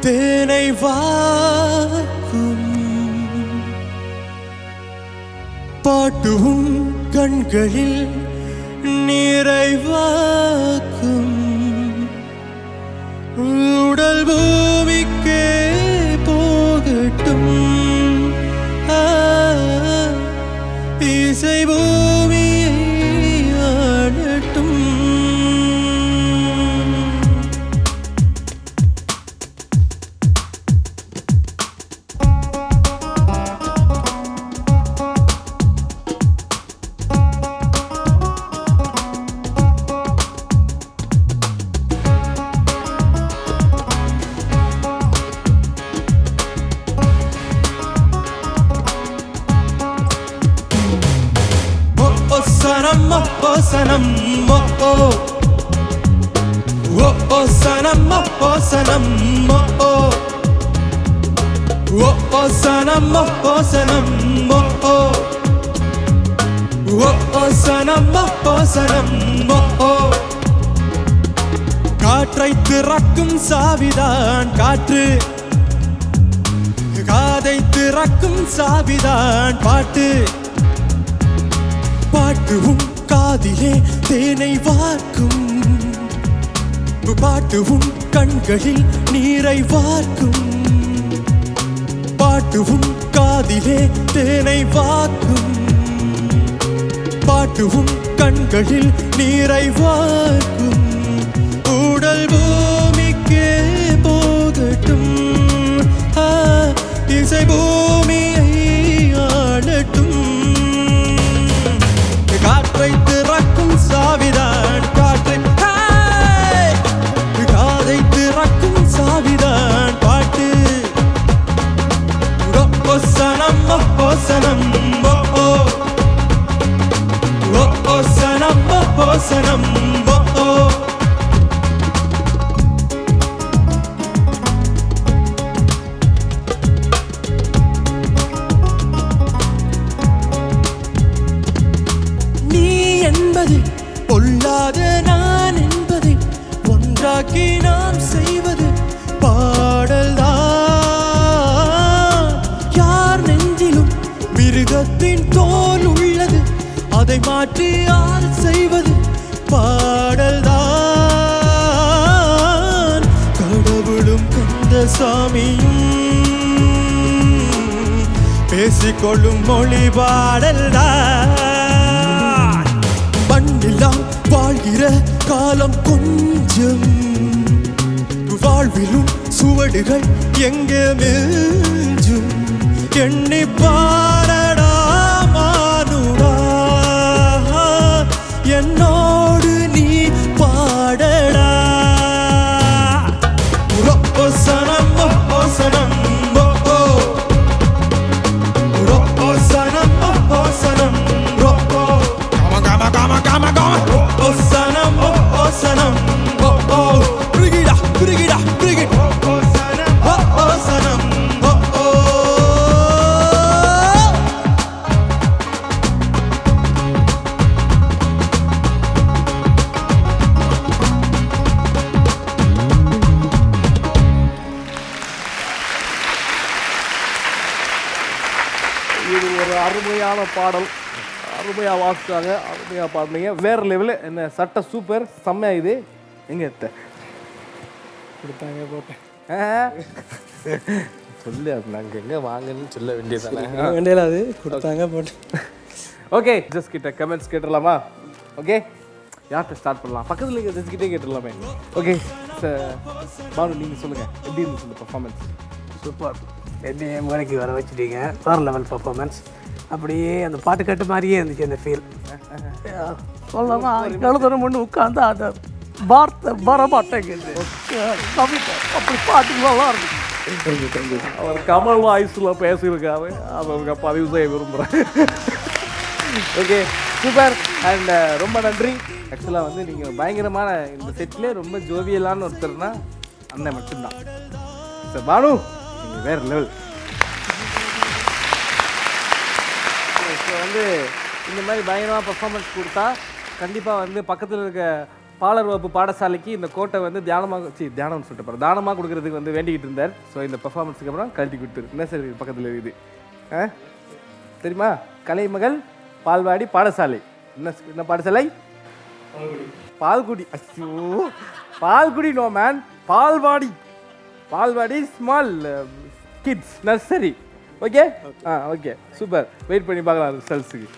தேனைவாக்கும் பாட்டுவும் கண்களில் நிறைவாக்கும். உடல் பூமிக்கே போகட்டும். இசை பூ சனம் மொப்போ சனம் மொப்போ ஒப்போ சனம் மொப்போ சனம் மொப்போ ஒப்போ சனம் மொப்போ சனம் மொப்போ ஒப்போ சனம் மொப்போ சனம் மொப்போ காற்றை திறக்கும் சாவிதான் காற்று காதை திறக்கும் சாவிதான் பாட்டு பாட்டு உன் காதிலே தேனை வார்க்கும். பாட்டு உன் கண்களில் நீரை வார்க்கும். பாட்டு உன் காதிலே தேனை வார்க்கும். பாட்டு உன் கண்களில் நீரை வார்க்கும். உடல் பூமிக்கே போகட்டும். இசை போ என்பது பொல்லாத நான் என்பதை ஒன்றாக்கி நாம் செய்வது பாடல்தான். யார் நெஞ்சிலும் மிருகத்தின் தோல் உள்ளது. அதை மாற்றி கடவுளும் சாமியும் பேசிக்கொள்ளும் மொழி பாடல்தான் மண்ணில்லாம் வாழ்கிற காலம் கொஞ்சம் வாழ்விலும் சுவடுகள் எங்கே மிஞ்சும்? எண்ணிப்பா இது ஒரு அருமையான பாடல். அருமையாக வாசிச்சாங்க. அருமையாக பாடுனீங்க. வேற லெவலு என்ன சட்டை சூப்பர் செம்மையா இது. எங்க எத்த? கொடுத்தாங்க போட்டேன். சொல்லு அது நாங்கள் எங்கே வாங்கன்னு சொல்ல வேண்டியதானே? வேண்டியல அது கொடுத்தாங்க போட்டேன். ஓகே ஜஸ்ட் கிட்ட கமெண்ட்ஸ் கேட்டுடலாமா? ஓகே யார்கிட்ட ஸ்டார்ட் பண்ணலாம்? பக்கத்தில் இருக்க ஜஸ்ட் கிட்டே கேட்டுடலாமே. ஓகே பானு நீங்கள் சொல்லுங்கள் எப்படி இருந்துச்சு இந்த பர்ஃபார்மன்ஸ் சூப்பர் என்னைய முறைக்கு வர வச்சுட்டீங்க. வேறு லெவல் பர்ஃபார்மன்ஸ் அப்படியே அந்த பாட்டு கேட்ட மாதிரியே இருந்துச்சு அந்த ஃபீல் சொல்லலாம் எழுதணும் ஒன்று உட்காந்து அந்த வார்த்தை வர மாட்டேங்குது அப்படி பாட்டு நல்லா இருந்துச்சு அவர் கமல் வாய்ஸில் பேசியிருக்காரு. அவருக்கு பதிவு செய்ய விரும்புகிறேன் ஓகே சூப்பர் அண்ட் ரொம்ப நன்றி. ஆக்சுவலாக வந்து நீங்கள் பயங்கரமான இந்த செட்லேயே ரொம்ப ஜோவியலான ஒருத்தர்னா அண்ணன் மட்டும்தான். சார் பானு! நீங்கள் வேறு லெவல் ஸோ வந்து இந்த மாதிரி பயங்கரமாக பர்ஃபார்மன்ஸ் கொடுத்தா கண்டிப்பாக வந்து பக்கத்தில் இருக்க பாலர் வகுப்பு பாடசாலைக்கு இந்த கோட்டை வந்து தியானமாக சி தியானம்னு சொல்லிட்டு போகிறேன் தானமாக கொடுக்கறதுக்கு வந்து வேண்டிக்கிட்டு இருந்தார். ஸோ இந்த பர்ஃபார்மன்ஸுக்கு அப்புறம் கழட்டி கொடுத்துரு. என்ன சரி பக்கத்தில் இருக்குது? ஆ? தெரியுமா? கலைமகள் பால்வாடி பாடசாலை. என்ன என்ன பாடசாலை? பால்குடி. ஐயோ. பால்குடி நோ மேன் பால்வாடி. பால்வாடி small kids nursery okay ah okay super. Wait பண்ணி பார்க்கலாம் ரிசல்ட்ஸுக்கு